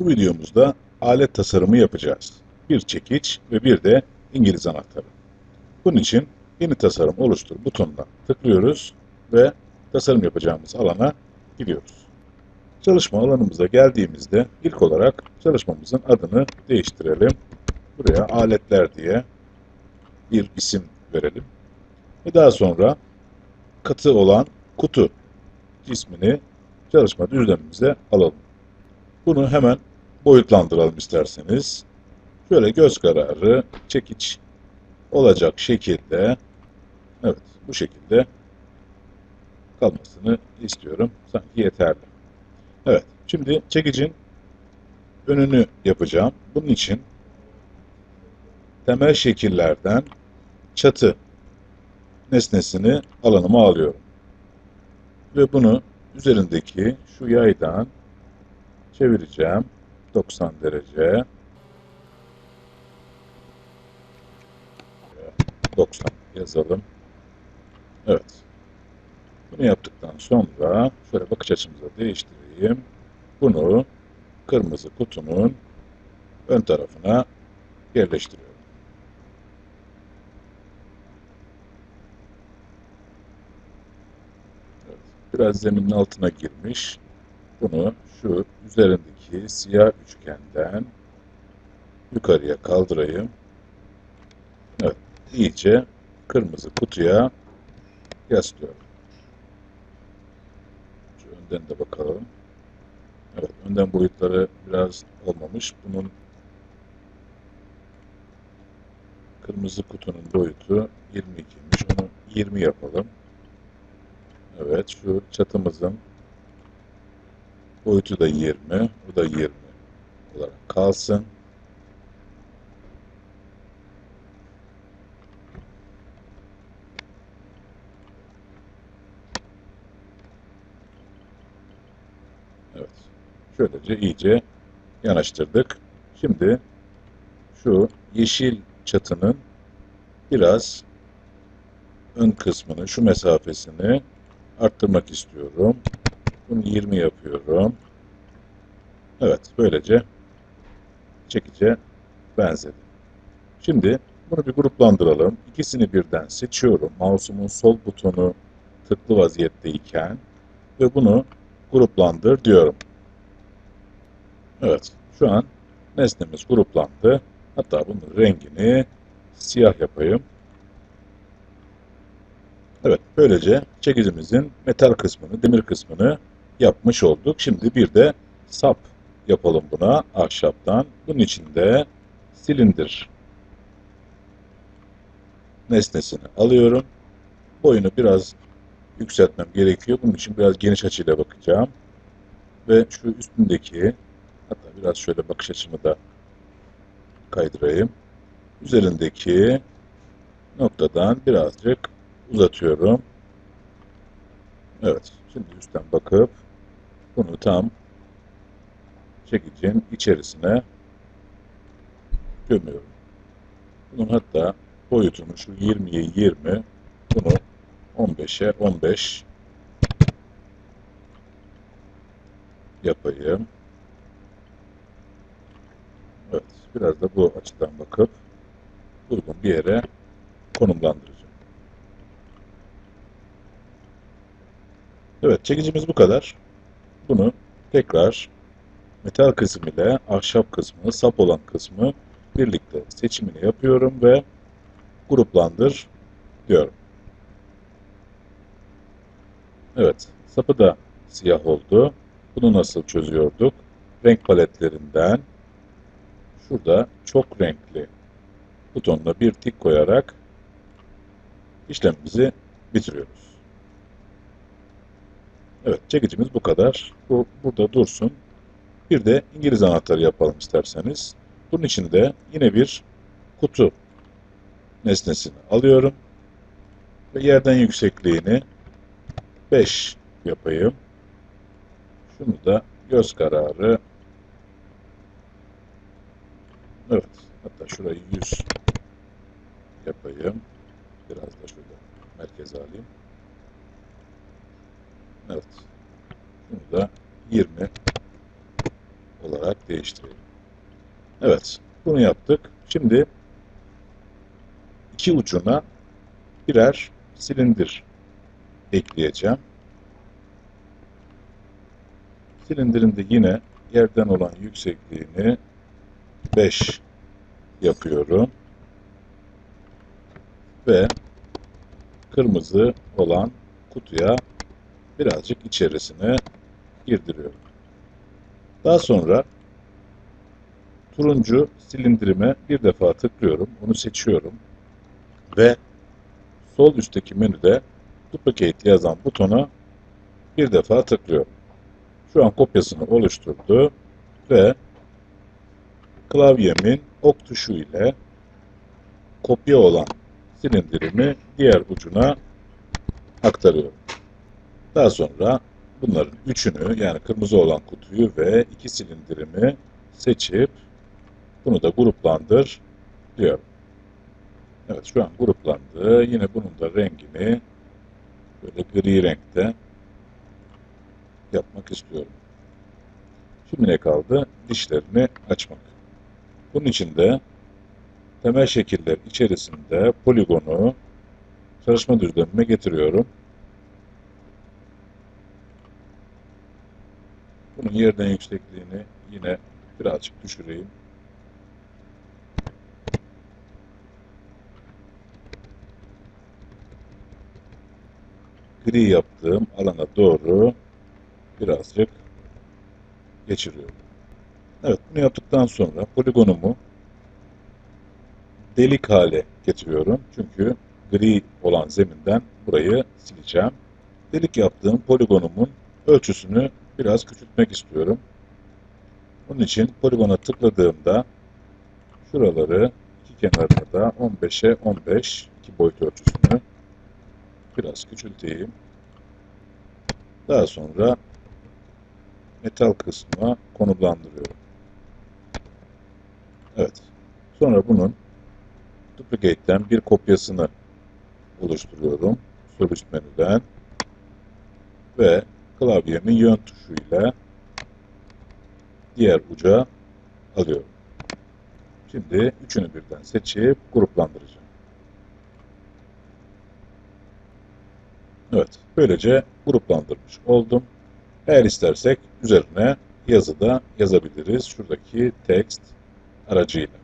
Bu videomuzda alet tasarımı yapacağız. Bir çekiç ve bir de İngiliz anahtarı. Bunun için yeni tasarım oluştur butonuna tıklıyoruz ve tasarım yapacağımız alana gidiyoruz. Çalışma alanımıza geldiğimizde ilk olarak çalışmamızın adını değiştirelim. Buraya aletler diye bir isim verelim. Ve daha sonra katı olan kutu ismini çalışma düzlemimize alalım. Bunu hemen boyutlandıralım isterseniz. Şöyle göz kararı çekiç olacak şekilde evet bu şekilde kalmasını istiyorum. Sanki yeterli. Evet. Şimdi çekicin önünü yapacağım. Bunun için temel şekillerden çatı nesnesini alanıma alıyorum. Ve bunu üzerindeki şu yaydan çevireceğim. 90 derece. 90 yazalım. Evet. Bunu yaptıktan sonra şöyle bakış açımızı değiştireyim. Bunu kırmızı kutunun ön tarafına yerleştiriyorum. Biraz zeminin altına girmiş. Bunu şu üzerindeki siyah üçgenden yukarıya kaldırayım. Evet, iyice kırmızı kutuya yaslıyorum. Şu önden de bakalım. Evet, önden boyutları biraz olmamış. Bunun kırmızı kutunun boyutu 22'ymiş. Onu 20 yapalım. Evet, şu çatımızın boyutu da 20. Bu da 20 olarak kalsın. Evet. Şöylece iyice yanaştırdık. Şimdi şu yeşil çatının biraz ön kısmını, şu mesafesini arttırmak istiyorum. Bunu 20 yapıyorum. Evet, böylece çekice benzedi. Şimdi bunu bir gruplandıralım. İkisini birden seçiyorum. Mouse'umun sol butonu tıklı vaziyetteyken ve bunu gruplandır diyorum. Evet, şu an nesnemiz gruplandı. Hatta bunun rengini siyah yapayım. Evet, böylece çekicimizin metal kısmını, demir kısmını yapmış olduk. Şimdi bir de sap yapalım buna ahşaptan. Bunun için de silindir nesnesini alıyorum. Boyunu biraz yükseltmem gerekiyor. Bunun için biraz geniş açıyla bakacağım. Ve şu üstündeki hatta biraz şöyle bakış açımı da kaydırayım. Üzerindeki noktadan birazcık uzatıyorum. Evet. Şimdi üstten bakıp bunu tam çekicin içerisine gömüyorum. Bunun hatta boyutunu şu 20'ye 20 bunu 15'e 15 yapayım. Evet, biraz da bu açıdan bakıp uygun bir yere konumlandıracağım. Evet, çekicimiz bu kadar. Bunu tekrar metal kısmı ile ahşap kısmı, sap olan kısmı birlikte seçimini yapıyorum ve gruplandır diyorum. Evet, sapı da siyah oldu. Bunu nasıl çözüyorduk? Renk paletlerinden şurada çok renkli butonuna bir tik koyarak işlemimizi bitiriyoruz. Evet, çekicimiz bu kadar. Bu burada dursun. Bir de İngiliz anahtarı yapalım isterseniz. Bunun için de yine bir kutu nesnesini alıyorum. Ve yerden yüksekliğini 5 yapayım. Şunu da göz kararı Evet. Hatta şurayı 100 yapayım. Biraz da şöyle merkeze alayım. Evet. Şunu da 20 olarak değiştirelim. Evet, bunu yaptık. Şimdi iki ucuna birer silindir ekleyeceğim. Silindirin de yine yerden olan yüksekliğini 5 yapıyorum. Ve kırmızı olan kutuya birazcık içerisine girdiriyorum. Daha sonra turuncu silindirime bir defa tıklıyorum. Onu seçiyorum. Ve sol üstteki menüde duplicate yazan butona bir defa tıklıyorum. Şu an kopyasını oluşturdu ve klavyemin ok tuşu ile kopya olan silindirimi diğer ucuna aktarıyorum. Daha sonra bunların üçünü yani kırmızı olan kutuyu ve iki silindirimi seçip bunu da gruplandır diyorum. Evet şu an gruplandı. Yine bunun da rengini böyle gri renkte yapmak istiyorum. Şimdi ne kaldı? Dişlerini açmak. Bunun için de temel şekiller içerisinde poligonu çalışma düzlemime getiriyorum. Bunun yerden yüksekliğini yine birazcık düşüreyim. Gri yaptığım alana doğru birazcık geçiriyorum. Evet bunu yaptıktan sonra poligonumu delik hale getiriyorum. Çünkü gri olan zeminden burayı sileceğim. Delik yaptığım poligonumun ölçüsünü biraz küçültmek istiyorum. Bunun için poligona tıkladığımda şuraları iki kenarına da 15'e 15 iki boyut ölçüsünü biraz küçülteyim. Daha sonra metal kısmına konumlandırıyorum. Evet. Sonra bunun duplicate'den bir kopyasını oluşturuyorum. Üst menüden ve klavyemin yön tuşuyla diğer uca alıyorum. Şimdi üçünü birden seçip gruplandıracağım. Evet, böylece gruplandırmış oldum. Eğer istersek üzerine yazı da yazabiliriz. Şuradaki text aracıyla.